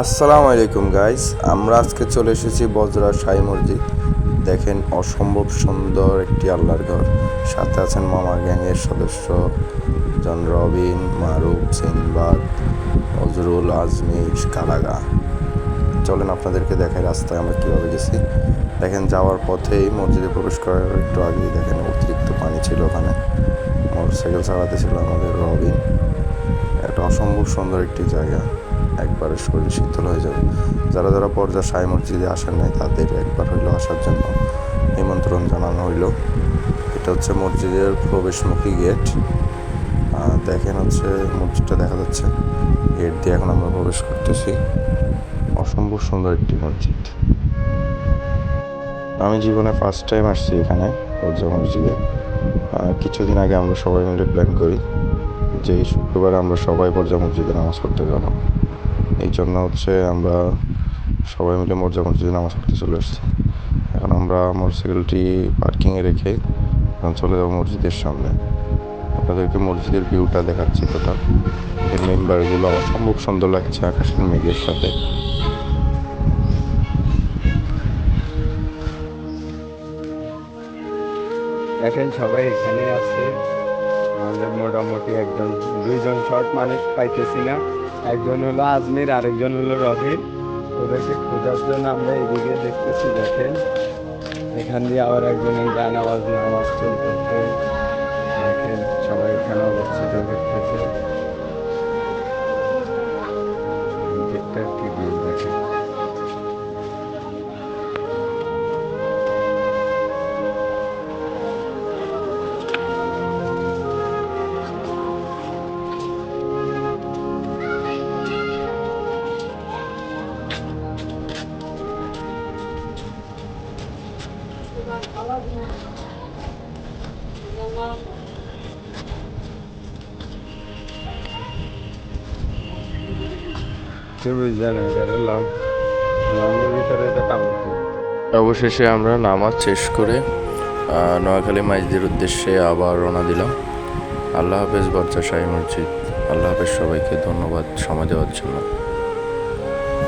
আসসালামু আলাইকুম গাইস আমরা আজকে চলে এসেছি বজরা সাই মসজিদ। দেখেন অসম্ভব সুন্দর একটি আল্লাহর ঘর। সাথে আছেন মামা গ্যাংয়ের সদস্য, John Robin, Maruf, Sinbad, Nazrul, Ajmir, কালাগা। চলেন আপনাদেরকে দেখাই রাস্তায় আমরা কীভাবে গেছি। দেখেন, যাওয়ার পথেই মসজিদে প্রবেশ করার একটু আগেই দেখেন অতিরিক্ত পানি ছিল ওখানে। মোটরসাইকেল চালাতে ছিল আমাদের রবিন। একটা অসম্ভব সুন্দর একটি জায়গা। একবারে শরীর শীতল হয়ে যাবে। যারা যারা পর্যা সাই মসজিদে আসেন নাই, তাদের একবার হইল আসার জন্য নিমন্ত্রণ জানানো হইল। এটা হচ্ছে মসজিদের প্রবেশমুখী গেট। দেখেন হচ্ছে মসজিদটা দেখা যাচ্ছে। গেট দিয়ে এখন আমরা প্রবেশ করতেছি। অসম্ভব সুন্দর একটি মসজিদ। আমি জীবনে ফার্স্ট টাইম আসছি এখানে পর্যা মসজিদে। কিছুদিন আগে আমরা সবাই মিলে প্ল্যান করি যে শুক্রবার আমরা সবাই পর্যা মসজিদে নামাজ পড়তে যাব। এই জন্য হচ্ছে আমরা সবাই মিলে মর্জা মসজিদে নামাজ পড়তে চলে এসেছি এখন আমরা মোটরসাইকেলটি পার্কিংয়ে রেখে এখন চলে যাব মসজিদের সামনে। আপনাদেরকে মসজিদের ভিউটা দেখাচ্ছি টোটাল। এই মেম্বারগুলো অসম্ভব সুন্দর লাগছে আকাশের মেঘের সাথে। দেখেন সবাই এখানে আছে। আমাদের মোটামুটি একজন, দুইজন শর্ট মানুষ পাইতেছি না। একজন হলো আজমির, আরেকজন হলো রবিন ওদেরকে খোঁজার জন্য আমরা এদিকে দেখতেছি, দেখেন। এখান দিয়ে আবার একজনের গান আওয়াজ নামাজ চলতেছে। দেখেন, সবাই এখানে অবস্থিত দেখতেছে। দিকটা একটি অবশেষে আমরা নামাজ শেষ করে নোয়াখালী মাইজদের উদ্দেশ্যে আবার রওনা দিলাম। আল্লাহ হাফেজ বর্জা শাহী মসজিদ। আল্লাহ হাফেজ, সবাইকে ধন্যবাদ সময় দেওয়ার জন্য।